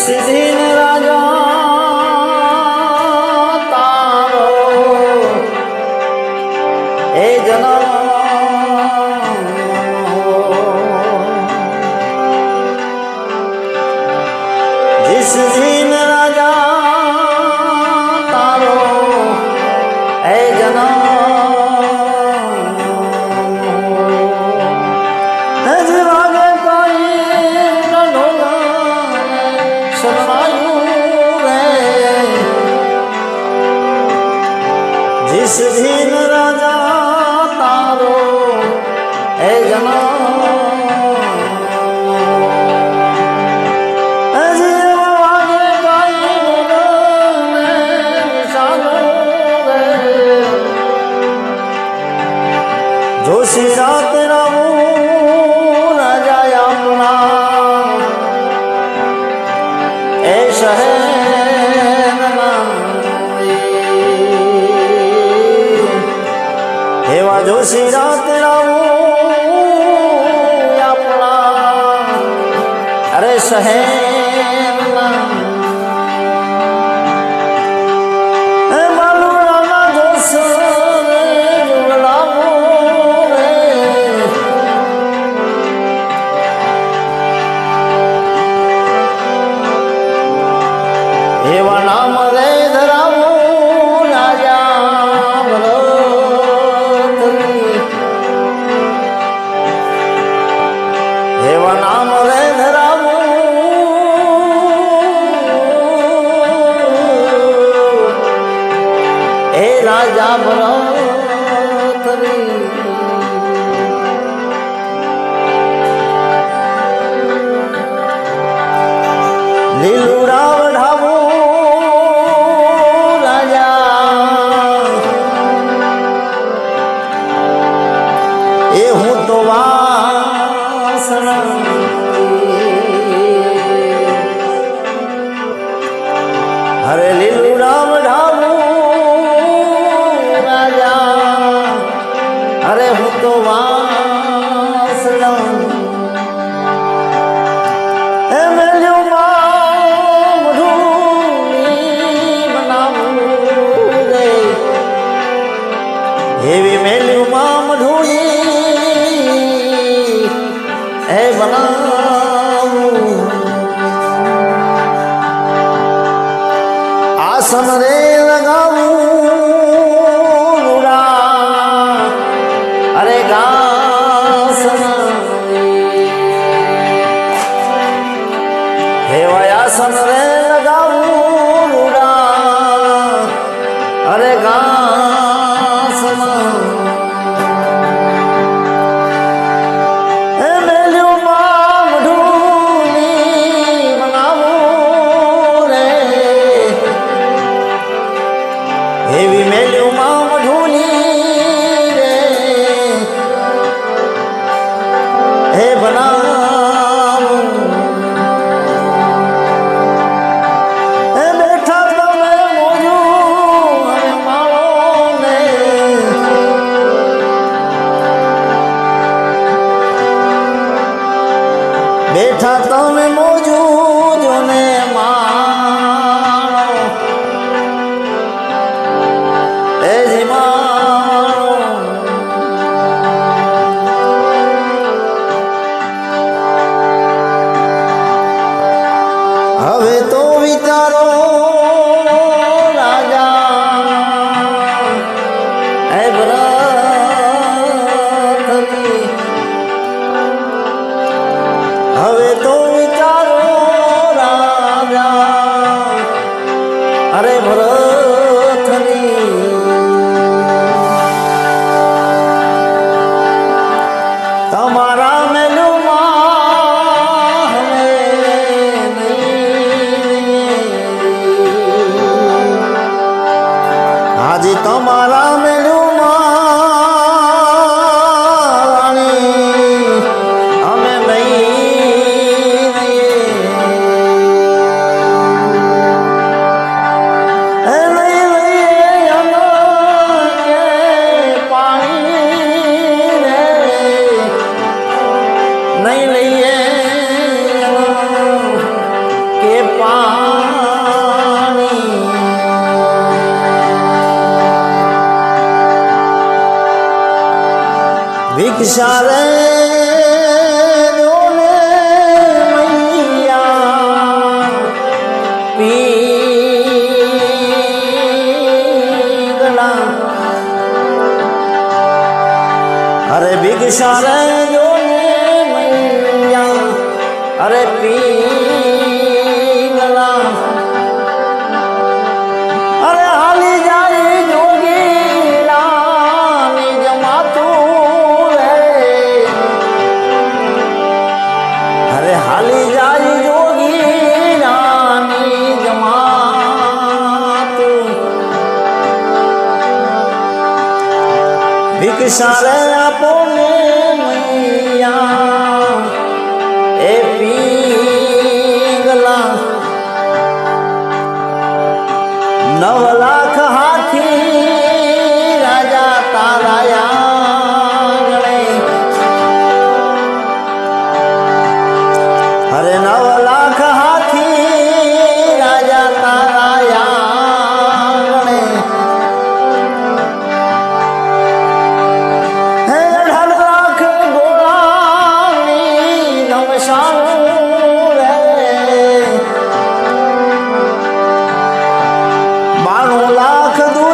इस दिन राजा तारो ए जन्म જોશી સાત રામું રાજા આપણા એ શહેર એવા જોશી રાત રામું આપણા અરે શહેર નામ રે ધરાવું. હે રાજા ભરા હે બનાવું આસન રે લગાવું. લુડા અરે ગાસન હે વયાસન રે. જ્યાં તમે મોજૂદ ને વાણી ભિક્ષારે અરે બિગ શાર અરે પી किसार अपने मैया ए पीगला। नव लाख हाथी राजा ताराया लाख दूर